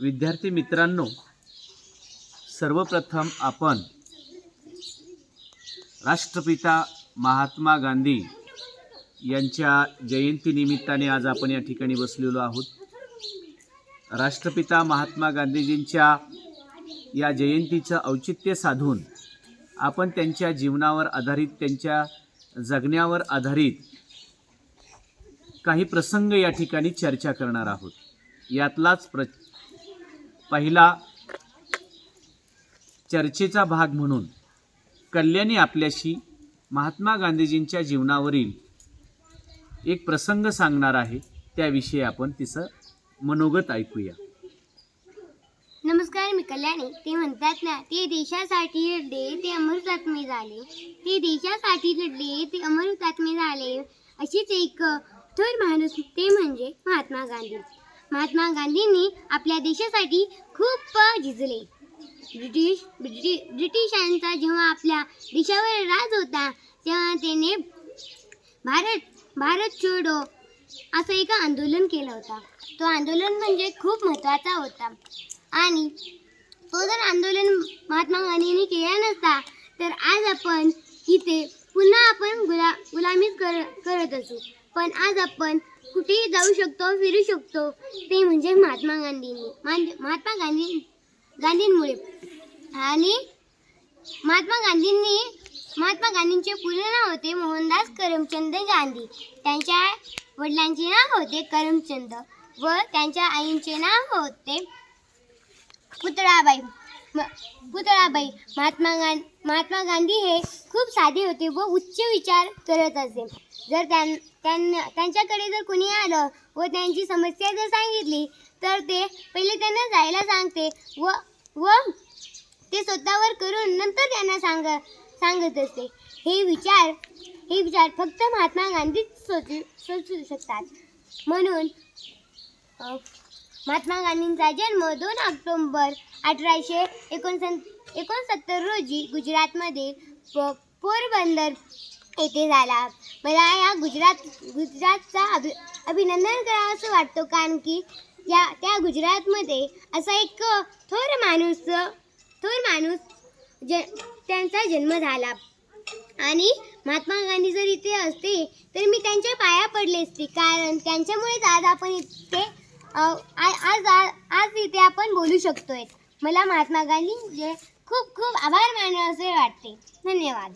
विद्यार्थी मित्रांनो सर्वप्रथम आपण राष्ट्रपिता महात्मा गांधी यांच्या जयंतीनिमित्ताने आज आपण या ठिकाणी बसलेलो आहोत. राष्ट्रपिता महात्मा गांधीजींच्या या जयंतीचं औचित्य साधून आपण त्यांच्या जीवनावर आधारित त्यांच्या जगण्यावर आधारित काही प्रसंग या ठिकाणी चर्चा करणार आहोत. यातलाच प्र पहिला चर्चेचा भाग म्हणून कल्याणी आपल्याशी महात्मा गांधीजींच्या जीवनावरील एक प्रसंग सांगणार आहे. त्याविषयी आपण तिचं मनोगत ऐकूया. नमस्कार मी कल्याणी. ते म्हणतात ना ते देशासाठी लढले ते अमर हुतात्मे झाले. ते देशासाठी लढले ते अमर हुतात्मे झाले. अशीच एक थोर माणूस ते म्हणजे महात्मा गांधी. महात्मा गांधींनी आपल्या देशासाठी खूप झिजले. ब्रिटिश ब्रिटि ब्रिटिशांचा जेव्हा आपल्या देशावर राज होता तेव्हा त्याने भारत भारत छोडो असं एक आंदोलन केलं होता. तो आंदोलन म्हणजे खूप महत्त्वाचा होता. आणि तो जर आंदोलन महात्मा गांधींनी केला नसता तर आज आपण इथे गुला कर करत असू. पण आज आपण कुठेही जाऊ शकतो फिरू शकतो ते म्हणजे महात्मा गांधींनी. महात्मा गांधी गांधींमुळे. आणि महात्मा गांधींनी महात्मा गांधींचे पूर्ण नाव होते मोहनदास करमचंद गांधी. त्यांच्या वडिलांचे नाव होते करमचंद व त्यांच्या आईंचे नाव होते पुतळाबाई. पुतळाबाई महात्मा गां महात्मा गांधी हे खूप साधे होते व उच्च विचार करत असे. जर त्यां त्यांना त्यांच्याकडे जर कोणी आलं व त्यांची समस्या जर सांगितली तर ते पहिले त्यांना जायला सांगते व व ते स्वतःवर करून नंतर त्यांना सांग सांगत असते. हे विचार हे विचार फक्त महात्मा गांधीच सोचू सोचू शकतात. म्हणून महात्मा गांधींचा जन्म दोन ऑक्टोंबर अठराशे एकोणसत् एकोणसत्तर रोजी गुजरातमध्ये प पोरबंदर येथे झाला. मला या गुजरात गुजरातचा अभि अभिनंदन करावं असं कारण की या त्या गुजरातमध्ये असा एक थोर माणूस थोर माणूस ज त्यांचा जन्म झाला. आणि महात्मा गांधी जर इथे असते तर मी त्यांच्या पाया पडले असते. कारण त्यांच्यामुळेच आज आपण इथे आज आज इथे आपण बोलू शकतोय. मला महात्मा गांधींचे खूप खूप आभार मानणे असे वाटते. धन्यवाद.